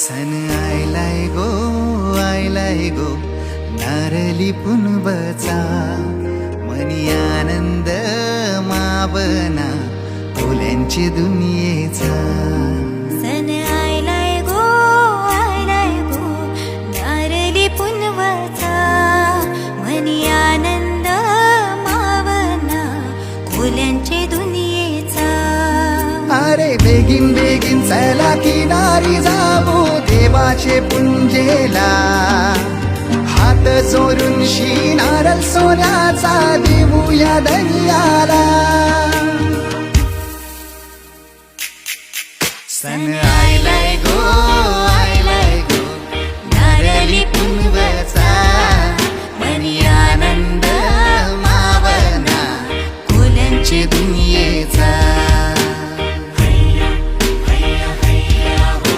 सन आयलाय गो आयलाय गो नारली पुनबचा. मनी आनंद मावना फुल्यांची दुनियेचा. सन आयलाय गो आयलाय गो नारली पुनवचा मनी आनंद मावना फुल्यांचे दुनियेचा. अरे बेगीन बेगीन चला किनारी हृदयाचे पुंजेला. हात चोरून शी नारल सोन्याचा देऊया दर्याला. सन आयलाय गो आयलाय गो नारली पुनवचा मनी आनंद मावना कोल्यांची दुनिया